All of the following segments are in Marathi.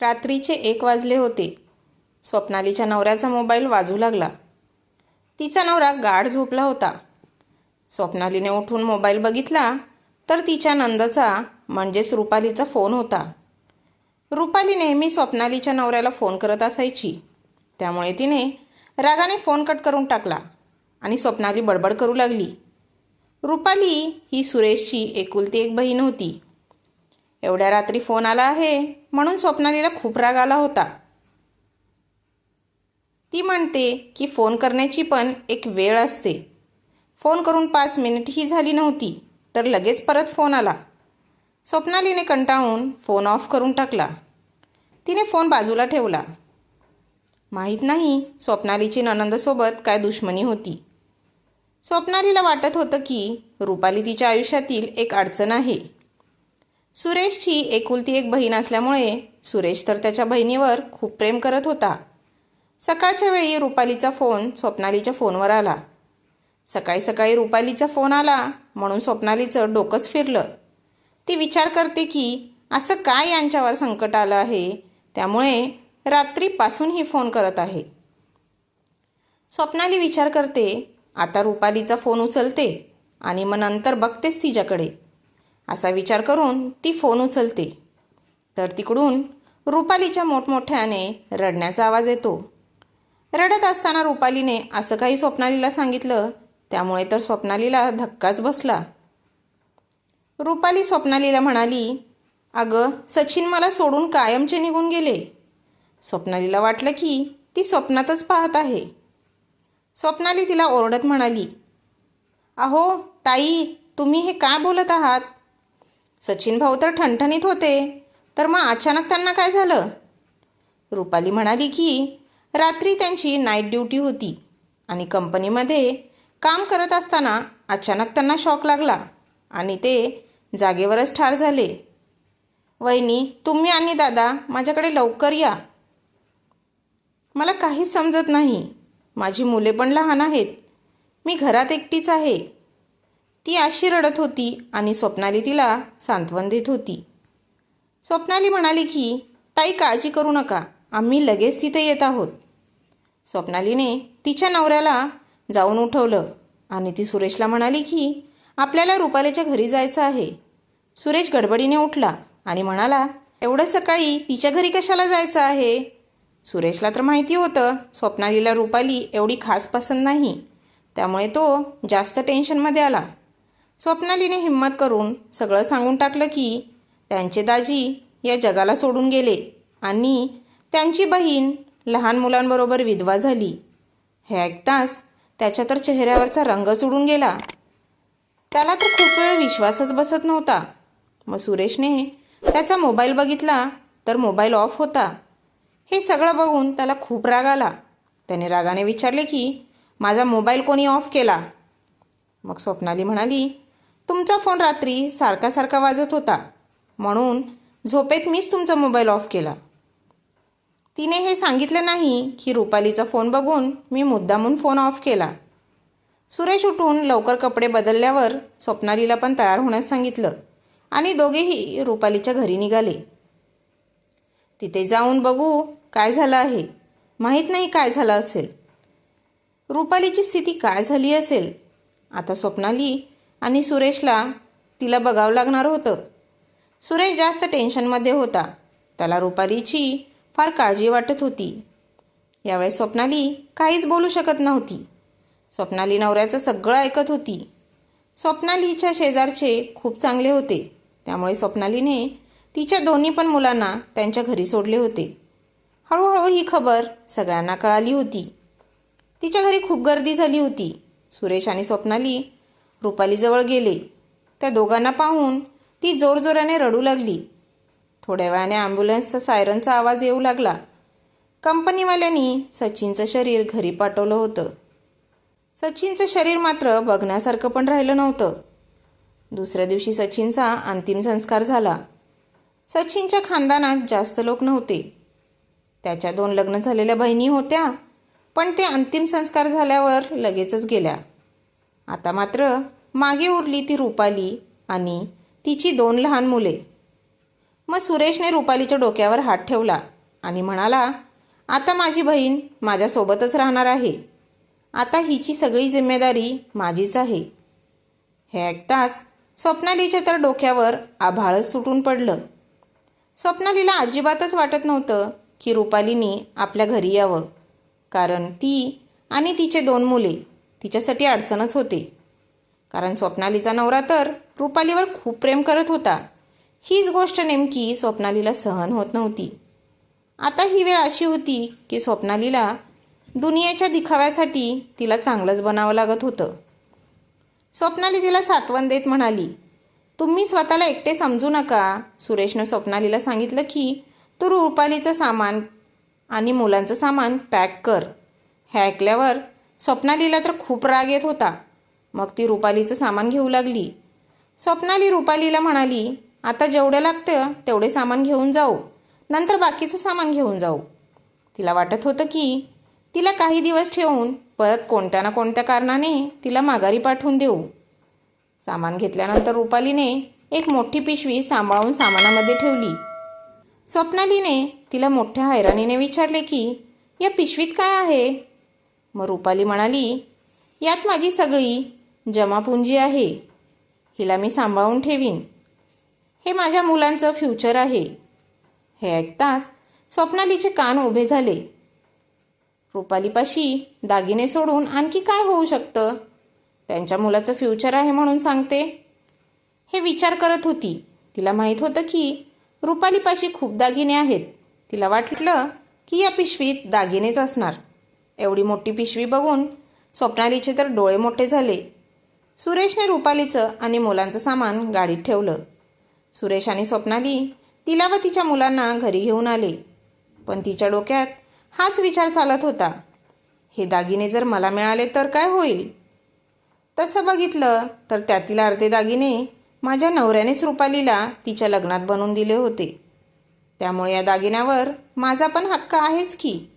रात्रीचे एक वाजले होते. स्वप्नालीच्या नवऱ्याचा मोबाईल वाजू लागला. तिचा नवरा गाढ झोपला होता. स्वप्नालीने उठून मोबाईल बघितला तर तिच्या नंदचा म्हणजेच रुपालीचा फोन होता. रुपाली नेहमी स्वप्नालीच्या नवऱ्याला फोन करत असायची. त्यामुळे तिने रागाने फोन कट करून टाकला आणि स्वप्नाली बडबड करू लागली. रुपाली ही सुरेशची एकुलती एक बहीण होती. एवढ्या रात्री फोन आला आहे म्हणून स्वप्नालीला खूप राग आला होता. ती म्हणते की फोन करण्याची पण एक वेळ असते. फोन करून पाच मिनिटही झाली नव्हती तर लगेच परत फोन आला. स्वप्नालीने कंटाळून फोन ऑफ करून टाकला. तिने फोन बाजूला ठेवला. माहीत नाही स्वप्नालीची ननंदसोबत काय दुश्मनी होती. स्वप्नालीला वाटत होतं की रुपाली तिच्या आयुष्यातील एक अडचण आहे. सुरेशची एकुलती एक बहीण असल्यामुळे सुरेश तर त्याच्या बहिणीवर खूप प्रेम करत होता. सकाळच्या वेळी रुपालीचा फोन स्वप्नालीच्या फोनवर आला. सकाळी सकाळी रुपालीचा फोन आला म्हणून स्वप्नालीचं डोकंच फिरलं. ती विचार करते की असं काय यांच्यावर संकट आलं आहे? त्यामुळे रात्रीपासून ही फोन करत आहे. स्वप्नाली विचार करते आता रुपालीचा फोन उचलते आणि मग नंतर बघतेच तिच्याकडे. असा विचार करून ती फोन उचलते. तर तिकडून रुपालीच्या मोठमोठ्याने रडण्याचा आवाज येतो. रडत असताना रुपालीने असं काही स्वप्नालीला सांगितलं त्यामुळे तर स्वप्नालीला धक्काच बसला. रुपाली स्वप्नालीला म्हणाली अगं सचिन मला सोडून कायमचे निघून गेले. स्वप्नालीला वाटलं की ती स्वप्नातच पाहत आहे. स्वप्नाली तिला ओरडत म्हणाली अहो ताई तुम्ही हे काय बोलत आहात? सचिन भाऊ तर ठणठणीत होते. तर मग अचानक त्यांना काय झालं? रुपाली म्हणाली की रात्री त्यांची नाईट ड्युटी होती आणि कंपनीमध्ये काम करत असताना अचानक त्यांना शॉक लागला आणि ते जागेवरच ठार झाले. वहिनी तुम्ही आणि दादा माझ्याकडे लवकर या. मला काहीच समजत नाही. माझी मुले पण लहान आहेत. मी घरात एकटीच आहे. ती अशी रडत होती आणि स्वप्नाली तिला सांत्वन देत होती. स्वप्नाली म्हणाली की ताई काळजी करू नका. आम्ही लगेच तिथे येत आहोत. स्वप्नालीने तिच्या नवऱ्याला जाऊन उठवलं आणि ती सुरेशला म्हणाली की आपल्याला रुपालीच्या घरी जायचं आहे. सुरेश गडबडीने उठला आणि म्हणाला एवढं सकाळी तिच्या घरी कशाला जायचं आहे? सुरेशला तर माहिती होतं स्वप्नालीला रुपाली एवढी खास पसंत नाही. त्यामुळे तो जास्त टेन्शनमध्ये आला. स्वप्नालीने हिंमत करून सगळं सांगून टाकलं की त्यांचे दाजी या जगाला सोडून गेले आणि त्यांची बहीण लहान मुलांबरोबर विधवा झाली. हे ऐकताच त्याच्या तर चेहऱ्यावरचा रंगच उडून गेला. त्याला तर खूप वेळ विश्वासच बसत नव्हता. मग सुरेशने त्याचा मोबाईल बघितला तर मोबाईल ऑफ होता. हे सगळं बघून त्याला खूप राग आला. त्याने रागाने विचारले की माझा मोबाईल कोणी ऑफ केला? मग स्वप्नाली म्हणाली तुमचा फोन रात्री सारखा सारखा वाजत होता. म्हणून झोपेत मीच तुमचा मोबाईल ऑफ केला. तिने हे सांगितलं नाही की रुपालीचा फोन बघून मी मुद्दामून फोन ऑफ केला. सुरेश उठून लवकर कपडे बदलल्यावर स्वप्नालीला पण तयार होण्यास सांगितलं आणि दोघेही रुपालीच्या घरी निघाले. तिथे जाऊन बघू काय झालं आहे. माहीत नाही काय झालं असेल. रुपालीची स्थिती काय झाली असेल. आता स्वप्नाली आणि सुरेशला तिला बघावं लागणार होतं. सुरेश जास्त टेन्शनमध्ये होता. त्याला रुपालीची फार काळजी वाटत होती. यावेळेस स्वप्नाली काहीच बोलू शकत नव्हती. स्वप्नाली नवऱ्याचं सगळं ऐकत होती. स्वप्नालीच्या शेजारचे खूप चांगले होते. त्यामुळे स्वप्नालीने तिच्या दोन्ही पण मुलांना त्यांच्या घरी सोडले होते. हळूहळू ही खबर सगळ्यांना कळाली होती. तिच्या घरी खूप गर्दी झाली होती. सुरेश आणि स्वप्नाली रुपालीजवळ गेले. त्या दोघांना पाहून ती जोरजोराने रडू लागली. थोड्या वेळाने ॲम्ब्युलन्सचा सायरनचा आवाज येऊ लागला. कंपनीवाल्यांनी सचिनचं शरीर घरी पाठवलं होतं. सचिनचं शरीर मात्र बघण्यासारखं पण राहिलं नव्हतं. दुसऱ्या दिवशी सचिनचा अंतिम संस्कार झाला. सचिनच्या खानदानात जास्त लोक नव्हते. त्याच्या दोन लग्न झालेल्या बहिणी होत्या पण ते अंतिम संस्कार झाल्यावर लगेचच गेल्या. आता मात्र मागे उरली ती रुपाली आणि तिची दोन लहान मुले. मग सुरेशने रुपालीच्या डोक्यावर हात ठेवला आणि म्हणाला आता माझी बहीण माझ्यासोबतच राहणार आहे. आता हिची सगळी जिम्मेदारी माझीच आहे. हे ऐकताच स्वप्नालीच्या तर डोक्यावर आभाळच तुटून पडलं. स्वप्नालीला अजिबातच वाटत नव्हतं की रुपालीनी आपल्या घरी यावं कारण ती आणि तिचे दोन मुले तिच्यासाठी अडचणच होते. कारण स्वप्नालीचा नवरा तर रुपालीवर खूप प्रेम करत होता. हीच गोष्ट नेमकी स्वप्नालीला सहन होत नव्हती. आता ही वेळ अशी होती की स्वप्नालीला दुनियेच्या दिखाव्यासाठी तिला चांगलंच बनावं लागत होतं. स्वप्नाली तिला सातवण देत म्हणाली तुम्ही स्वतःला एकटे समजू नका. सुरेशनं स्वप्नालीला सांगितलं की तू रुपालीचं सामान आणि मुलांचं सामान पॅक कर. हे ऐकल्यावर स्वप्नालीला तर खूप राग येत होता. मग ती रुपालीचं सामान घेऊ लागली. स्वप्नाली रुपालीला म्हणाली आता जेवढं लागतं तेवढे सामान घेऊन जाऊ. नंतर बाकीचं सामान घेऊन जाऊ. तिला वाटत होतं की तिला काही दिवस ठेवून परत कोणत्या ना कोणत्या कारणाने तिला माघारी पाठवून देऊ. सामान घेतल्यानंतर रुपालीने एक मोठी पिशवी सांभाळून सामानामध्ये ठेवली. स्वप्नालीने तिला मोठ्या हैराणीने विचारले की या पिशवीत काय आहे? मग रुपाली म्हणाली यात माझी सगळी जमापुंजी आहे. हिला मी सांभाळून ठेवीन. हे माझ्या मुलांचं फ्युचर आहे. हे ऐकताच स्वप्नालीचे कान उभे झाले. रुपालीपाशी दागिने सोडून आणखी काय होऊ शकतं? त्यांच्या मुलाचं फ्युचर आहे म्हणून सांगते. हे विचार करत होती. तिला माहीत होतं की रुपालीपाशी खूप दागिने आहेत. तिला वाटलं की या पिशवीत दागिनेच असणार. एवढी मोठी पिशवी बघून स्वप्नालीचे तर डोळे मोठे झाले. सुरेशने रुपालीचं आणि मुलांचं सामान गाडीत ठेवलं. सुरेश आणि स्वप्नाली तिला व तिच्या मुलांना घरी घेऊन आले. पण तिच्या डोक्यात हाच विचार चालत होता. हे दागिने जर मला मिळाले तर काय होईल? तसं बघितलं तर त्यातील अर्धे दागिने माझ्या नवऱ्यानेच रुपालीला तिच्या लग्नात बनवून दिले होते. त्यामुळे या दागिन्यावर माझा पण हक्क आहेच की.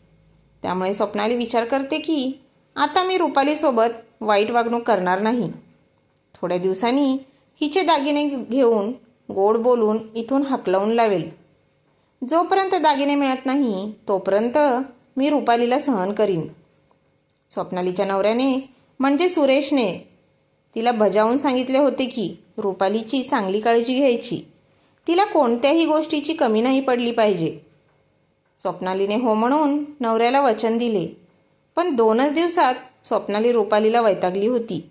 त्यामुळे स्वप्नाली विचार करते की आता मी रुपालीसोबत वाईट वागणूक करणार नाही. थोड्या दिवसांनी हिचे दागिने घेऊन गोड बोलून इथून हकलवून लावेल. जोपर्यंत दागिने मिळत नाही तोपर्यंत मी रुपालीला सहन करीन. स्वप्नालीच्या नवऱ्याने म्हणजे सुरेशने तिला बजावून सांगितले होते की रुपालीची चांगली काळजी घ्यायची. तिला कोणत्याही गोष्टीची कमी नाही पडली पाहिजे. स्वप्नालीने हो म्हणून नवऱ्याला वचन दिले. पण दोनच दिवसात स्वप्नाली रुपालीला वैतागली होती.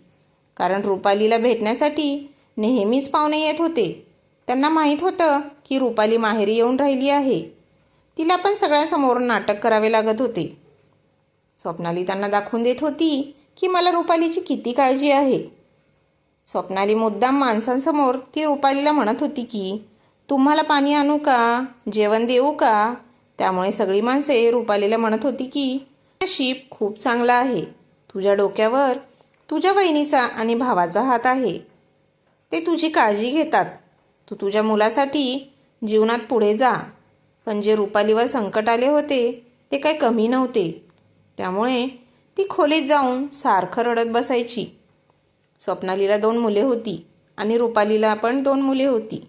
कारण रुपालीला भेटण्यासाठी नेहमीच पाहुणे येत होते. त्यांना माहीत होतं की रुपाली माहेरी येऊन राहिली आहे. तिला पण सगळ्यासमोर नाटक करावे लागत होते. स्वप्नाली त्यांना दाखवून देत होती की मला रुपालीची किती काळजी आहे. स्वप्नाली मुद्दाम माणसांसमोर ती रुपालीला म्हणत होती की तुम्हाला पाणी आणू का? जेवण देऊ का? त्यामुळे सगळी माणसे रुपालीला म्हणत होती की शिप खूप चांगला आहे. तुझ्या डोक्यावर तुझ्या बहिणीचा आणि भावाचा हात आहे. ते तुझी काळजी घेतात. तू तुझ्या मुलासाठी जीवनात पुढे जा. पण जे रुपालीवर संकट आले होते ते काही कमी नव्हते. त्यामुळे ती खोलीत जाऊन सारखं रडत बसायची. स्वप्नालीला दोन मुले होती आणि रुपालीला पण दोन मुले होती.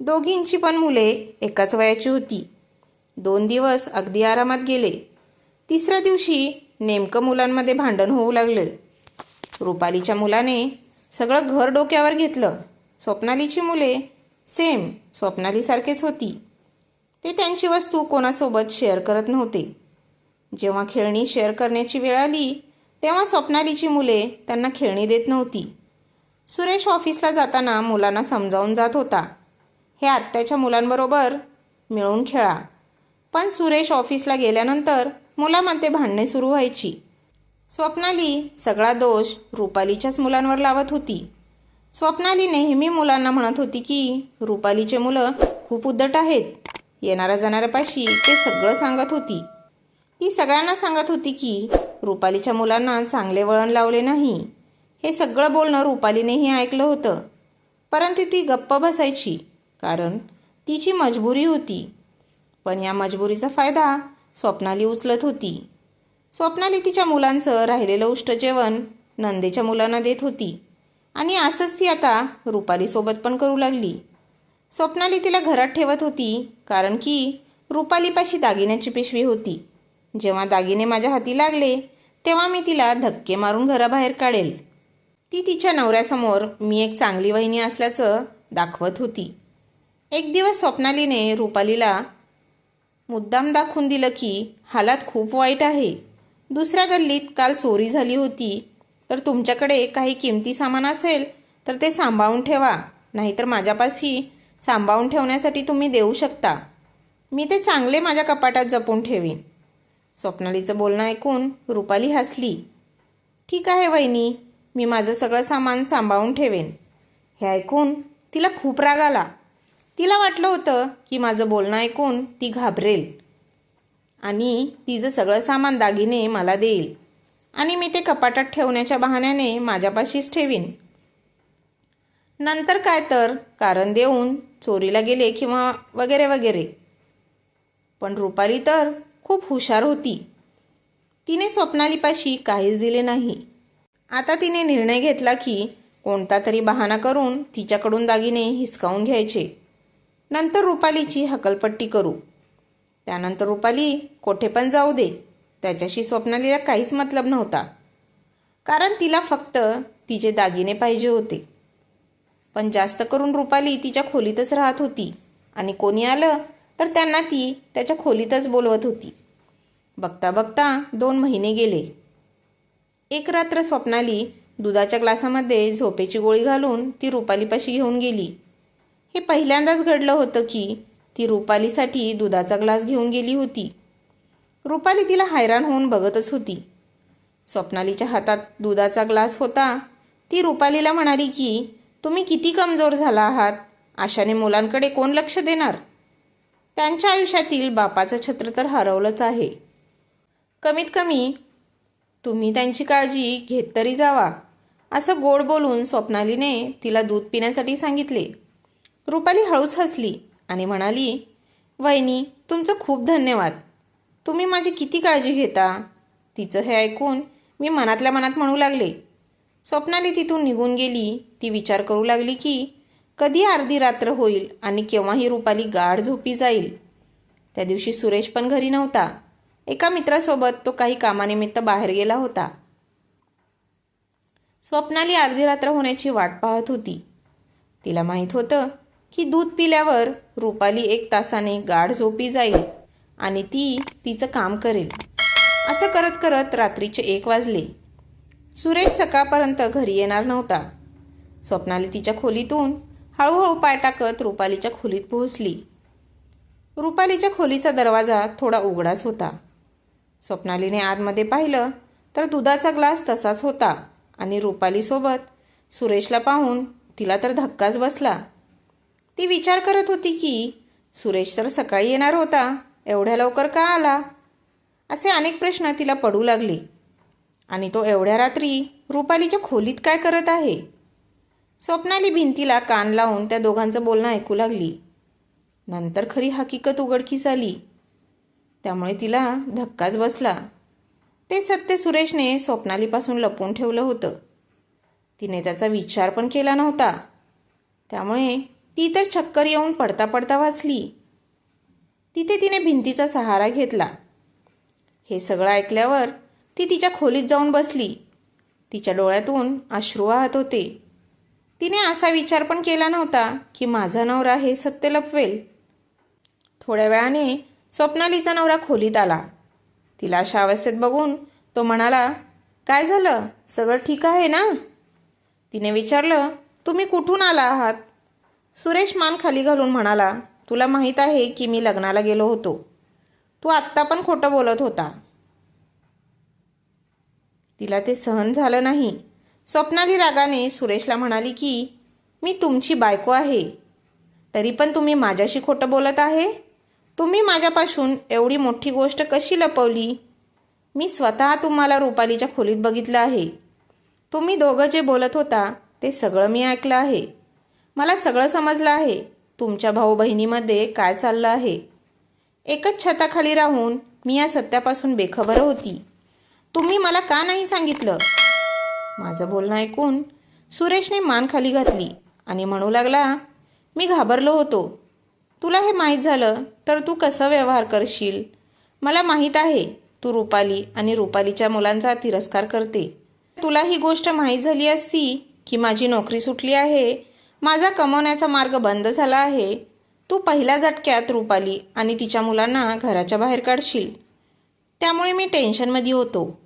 दोघींची पण मुले एकाच वयाची होती. दोन दिवस अगदी आरामात गेले. तिसऱ्या दिवशी नेमकं मुलांमध्ये भांडण होऊ लागलं. रुपालीच्या मुलाने सगळं घर डोक्यावर घेतलं. स्वप्नालीची मुले सेम स्वप्नालीसारखेच होती. ते त्यांची वस्तू कोणासोबत शेअर करत नव्हते. जेव्हा खेळणी शेअर करण्याची वेळ आली तेव्हा स्वप्नालीची मुले त्यांना खेळणी देत नव्हती. सुरेश ऑफिसला जाताना मुलांना समजावून जात होता. हे आत्याच्या मुलांबरोबर मिळून खेळा. पण सुरेश ऑफिसला गेल्यानंतर मुलामध्ये भांडणे सुरू व्हायची. स्वप्नाली सगळा दोष रुपालीच्याच मुलांवर लावत होती. स्वप्नाली नेहमी मुलांना म्हणत होती की रुपालीचे मुलं खूप उद्धट आहेत. येणाऱ्या जाणाऱ्यापाशी ते सगळं सांगत होती. ती सगळ्यांना सांगत होती की रुपालीच्या मुलांना चांगले वळण लावले नाही. हे सगळं बोलणं रुपालीनेही ऐकलं होतं. परंतु ती गप्प बसायची कारण तिची मजबुरी होती. पण या मजबुरीचा फायदा स्वप्नाली उचलत होती. स्वप्नाली तिच्या मुलांचं राहिलेलं उष्ट जेवण नंदेच्या मुलांना देत होती. आणि असंच ती आता रुपालीसोबत पण करू लागली. स्वप्नाली तिला घरात ठेवत होती कारण की रुपालीपाशी दागिन्याची पिशवी होती. जेव्हा दागिने माझ्या हाती लागले तेव्हा मी तिला धक्के मारून घराबाहेर काढेल. ती तिच्या नवऱ्यासमोर मी एक चांगली वहिनी असल्याचं दाखवत होती. एक दिवस स्वप्नालीने रुपालीला मुद्दाम दाखवून दिलं की हालात खूप वाईट आहे. दुसऱ्या गल्लीत काल चोरी झाली होती. तर तुमच्याकडे काही किमती सामान असेल तर ते सांभाळून ठेवा. नाहीतर माझ्यापाशी सांभाळून ठेवण्यासाठी तुम्ही देऊ शकता. मी ते चांगले माझ्या कपाटात जपून ठेवीन. स्वप्नालीचं बोलणं ऐकून रुपाली हसली. ठीक आहे वहिनी मी माझं सगळं सामान सांभाळून ठेवेन. हे ऐकून तिला खूप राग आला. तिला वाटलं होतं की माझं बोलणं ऐकून ती घाबरेल. आणि तिचं सगळं सामान दागिने मला देईल. आणि मी ते कपाटात ठेवण्याच्या बहाण्याने माझ्यापाशीच ठेवीन. नंतर काय तर कारण देऊन चोरीला गेले किंवा वगैरे वगैरे. पण रुपाली तर खूप हुशार होती. तिने स्वप्नालीपाशी काहीच दिले नाही. आता तिने निर्णय घेतला की कोणता तरी बहाणा करून तिच्याकडून दागिने हिसकावून घ्यायचे. नंतर रुपालीची हकलपट्टी करू. त्यानंतर रुपाली कोठे पण जाऊ दे. त्याच्याशी स्वप्नालीला काहीच मतलब नव्हता. कारण तिला फक्त तिचे दागिने पाहिजे होते. पण जास्त करून रुपाली तिच्या खोलीतच राहत होती. आणि कोणी आलं तर त्यांना ती त्याच्या खोलीतच बोलवत होती. बघता बघता दोन महिने गेले. एक रात्र स्वप्नाली दुधाच्या ग्लासामध्ये झोपेची गोळी घालून ती रुपालीपाशी घेऊन गेली. हे पहिल्यांदाच घडलं होतं की ती रुपालीसाठी दुधाचा ग्लास घेऊन गेली होती. रुपाली तिला हैराण होऊन बघतच होती. स्वप्नालीच्या हातात दुधाचा ग्लास होता. ती रुपालीला म्हणाली की तुम्ही किती कमजोर झाला आहात? आशाने मुलांकडे कोण लक्ष देणार? त्यांच्या आयुष्यातील बापाचं छत्र तर हरवलंच आहे. कमीत कमी तुम्ही त्यांची काळजी घेत तरी जावा. असं गोड बोलून स्वप्नालीने तिला दूध पिण्यासाठी सांगितले. रुपाली हळूच हसली आणि म्हणाली वहिनी तुमचं खूप धन्यवाद. तुम्ही माझी किती काळजी घेता? तिचं हे ऐकून मी मनातल्या मनात म्हणू लागले. स्वप्नाली तिथून निघून गेली. ती विचार करू लागली की कधी अर्धी रात्र होईल आणि केव्हाही रुपाली गाढ झोपी जाईल. त्या दिवशी सुरेश पण घरी नव्हता. एका मित्रासोबत तो काही कामानिमित्त बाहेर गेला होता. स्वप्नाली अर्धी रात्र होण्याची वाट पाहत होती. तिला माहीत होतं की दूध पिल्यावर रुपाली एक तासाने गाढ झोपी जाईल आणि ती तिचं काम करेल. असं करत करत रात्रीचे एक वाजले. सुरेश सकाळपर्यंत घरी येणार नव्हता. स्वप्नाली तिच्या खोलीतून हळूहळू पाय टाकत रुपालीच्या खोलीत पोहोचली. रुपालीच्या खोलीचा दरवाजा थोडा उघडाच होता. स्वप्नालीने आतमध्ये पाहिलं तर दुधाचा ग्लास तसाच होता आणि रुपालीसोबत सुरेशला पाहून तिला तर धक्काच बसला. ती विचार करत होती की सुरेश तर सकाळी येणार होता. एवढ्या लवकर का आला? असे अनेक प्रश्न तिला पडू लागले. आणि तो एवढ्या रात्री रुपालीच्या खोलीत काय करत आहे? स्वप्नाली भिंतीला कान लावून त्या दोघांचं बोलणं ऐकू लागली. नंतर खरी हकीकत उघडकीस आली. त्यामुळे तिला धक्काच बसला. ते सत्य सुरेशने स्वप्नालीपासून लपवून ठेवलं होतं. तिने त्याचा विचार पण केला नव्हता. त्यामुळे ती तर चक्कर येऊन पडता पडता वाचली. तिथे तिने भिंतीचा सहारा घेतला. हे सगळं ऐकल्यावर ती तिच्या खोलीत जाऊन बसली. तिच्या डोळ्यातून अश्रू वाहत होते. तिने असा विचार पण केला नव्हता की माझा नवरा हे सत्य लपवेल. थोड्या वेळाने स्वप्नालीचा नवरा खोलीत आला. तिला अशा अवस्थेत बघून तो म्हणाला काय झालं? सगळं ठीक आहे ना? तिने विचारलं तुम्ही कुठून आला आहात? सुरेश मान खाली घालून म्हणाला तुला माहीत आहे की मी लग्नाला गेलो होतो. तू आत्ता पण खोटं बोलत होता. तिला ते सहन झालं नाही. स्वप्नाली रागाने सुरेशला म्हणाली की मी तुमची बायको आहे. तरी पण तुम्ही माझ्याशी खोटं बोलत आहे? तुम्ही माझ्यापासून एवढी मोठी गोष्ट कशी लपवली? मी स्वतः तुम्हाला रुपालीच्या खोलीत बघितलं आहे. तुम्ही दोघं जे बोलत होता ते सगळं मी ऐकलं आहे. मला सगळं समजलं आहे. तुमच्या भाऊ बहिणीमध्ये काय चाललं आहे? एकच छताखाली राहून मी या सत्यापासून बेखबर होती. तुम्ही मला का नाही सांगितलं? माझं बोलणं ऐकून सुरेशने मान खाली घातली आणि म्हणू लागला मी घाबरलो होतो. तुला हे माहीत झालं तर तू कसं व्यवहार करशील? मला माहीत आहे तू रुपाली आणि रुपालीच्या मुलांचा तिरस्कार करते. तुला ही गोष्ट माहीत झाली असती की माझी नोकरी सुटली आहे माझा कमवण्याचा मार्ग बंद झाला आहे. तू पहिल्या झटक्यात रुपाली आणि तिच्या मुलांना घराच्या बाहेर काढशील. त्यामुळे मी टेन्शनमध्ये होतो.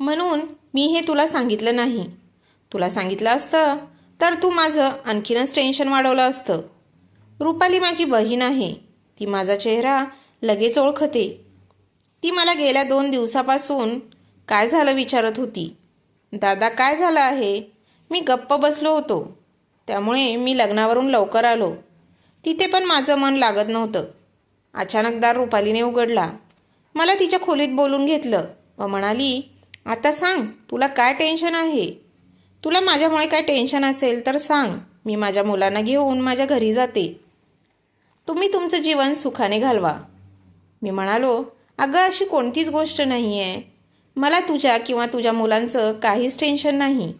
म्हणून मी हे तुला सांगितलं नाही. तुला सांगितलं असतं तर तू माझं आणखीनच टेन्शन वाढवलं असतं. रुपाली माझी बहीण आहे. ती माझा चेहरा लगेच ओळखते. ती मला गेल्या दोन दिवसापासून काय झालं विचारत होती. दादा काय झालं आहे? मी गप्प बसलो होतो. त्यामुळे मी लग्नावरून लवकर आलो. तिथे पण माझं मन लागत नव्हतं. अचानक दार रुपालीने उघडला. मला तिच्या खोलीत बोलून घेतलं व म्हणाली आता सांग तुला काय टेन्शन आहे? तुला माझ्यामुळे काय टेन्शन असेल तर सांग. मी माझ्या मुलांना घेऊन माझ्या घरी जाते. तुम्ही तुमचं जीवन सुखाने घालवा. मी म्हणालो अगं अशी कोणतीच गोष्ट नाही आहे मला तुझ्या किंवा तुझ्या मुलांचं काहीच टेन्शन नाही.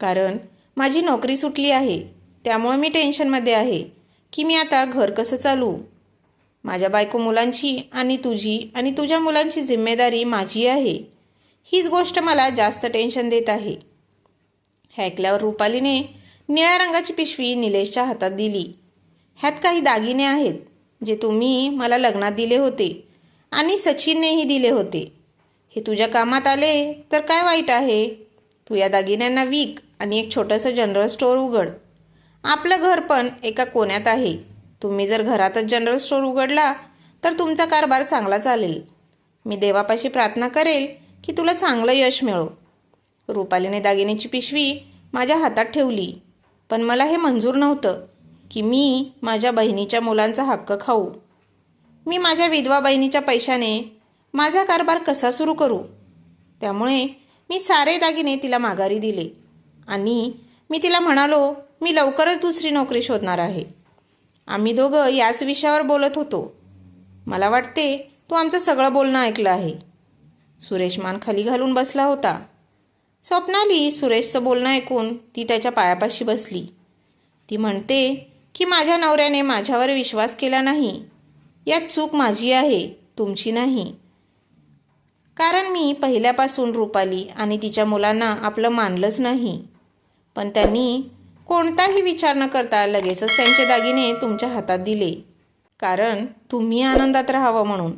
कारण माझी नोकरी सुटली आहे. त्यामुळे मी टेन्शनमध्ये आहे की मी आता घर कसं चालू? माझ्या बायको मुलांची आणि तुझी आणि तुझ्या मुलांची जिम्मेदारी माझी आहे. हीच गोष्ट मला जास्त टेन्शन देत आहे. ऐकल्यावर रुपालीने निळ्या रंगाची पिशवी निलेशच्या हातात दिली. ह्यात काही दागिने आहेत जे तुम्ही मला लग्नात दिले होते आणि सचिननेही दिले होते. हे तुझ्या कामात आले तर काय वाईट आहे? तू या दागिन्यांना विक आणि एक छोटंसं जनरल स्टोअर उघड. आपलं घर पण एका कोण्यात आहे. तुम्ही जर घरातच जनरल स्टोअर उघडला तर तुमचा कारभार चांगला चालेल. मी देवापाशी प्रार्थना करेल की तुला चांगलं यश मिळो. रुपालीने दागिन्याची पिशवी माझ्या हातात ठेवली पण मला हे मंजूर नव्हतं की मी माझ्या बहिणीच्या मुलांचा हक्क खाऊ. मी माझ्या विधवा बहिणीच्या पैशाने माझा कारभार कसा सुरू करू? त्यामुळे मी सारे दागिने तिला माघारी दिले. आणि मी तिला म्हणालो मी लवकरच दुसरी नोकरी शोधणार आहे. आम्ही दोघं याच विषयावर बोलत होतो. मला वाटते तू आमचं सगळं बोलणं ऐकलं आहे. सुरेश मान खाली घालून बसला होता. स्वप्नाली सुरेशचं बोलणं ऐकून ती त्याच्या पायापाशी बसली. ती म्हणते की माझ्या नवऱ्याने माझ्यावर विश्वास केला नाही. यात चूक माझी आहे तुमची नाही. कारण मी पहिल्यापासून रुपाली आणि तिच्या मुलांना आपलं मानलंच नाही. पण त्यांनी कोणताही विचार न करता लगेचच त्यांचे दागिने तुमच्या हातात दिले. कारण तुम्ही आनंदात राहावं म्हणून.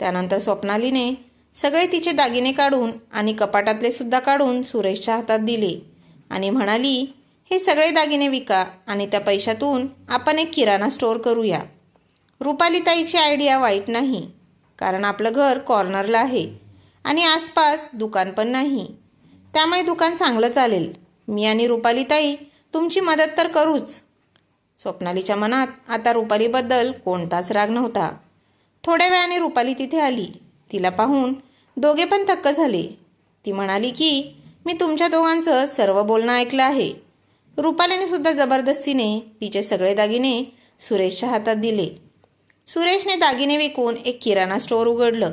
त्यानंतर स्वप्नालीने सगळे तिचे दागिने काढून आणि कपाटातले सुद्धा काढून सुरेशच्या हातात दिले आणि म्हणाली हे सगळे दागिने विका आणि त्या पैशातून आपण एक किराणा स्टोअर करूया. रुपालीताईची आयडिया वाईट नाही. कारण आपलं घर कॉर्नरला आहे. आणि आसपास दुकान पण नाही. त्यामुळे दुकान चांगलं चालेल. मी आणि रुपाली ताई तुमची मदत तर करूच. स्वप्नालीच्या मनात आता रुपालीबद्दल कोणताच राग नव्हता. थोड्या वेळाने रुपाली तिथे आली. तिला पाहून दोघे पण थक्क झाले. ती म्हणाली की मी तुमच्या दोघांचं सर्व बोलणं ऐकलं आहे. रुपालीने सुद्धा जबरदस्तीने तिचे सगळे दागिने सुरेशच्या हातात दिले. सुरेशने दागिने विकून एक किराणा स्टोअर उघडलं.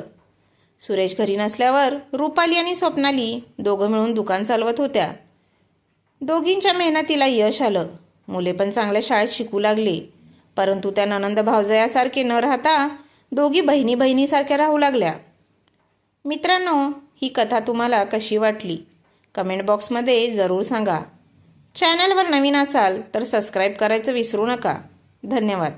सुरेश घरी नसल्यावर रुपाली आणि स्वप्नाली दोघं मिळून दुकान चालवत होत्या. दोघींच्या मेहनतीला यश आलं. मुले पण चांगल्या शाळेत शिकू लागली. परंतु त्या ननंद भावजयासारखे न राहता दोघी बहिणी बहिणीसारख्या राहू लागल्या. मित्रांनो ही कथा तुम्हाला कशी वाटली? कमेंट बॉक्समध्ये जरूर सांगा. चॅनलवर नवीन असाल तर सबस्क्राईब करायचं विसरू नका. धन्यवाद.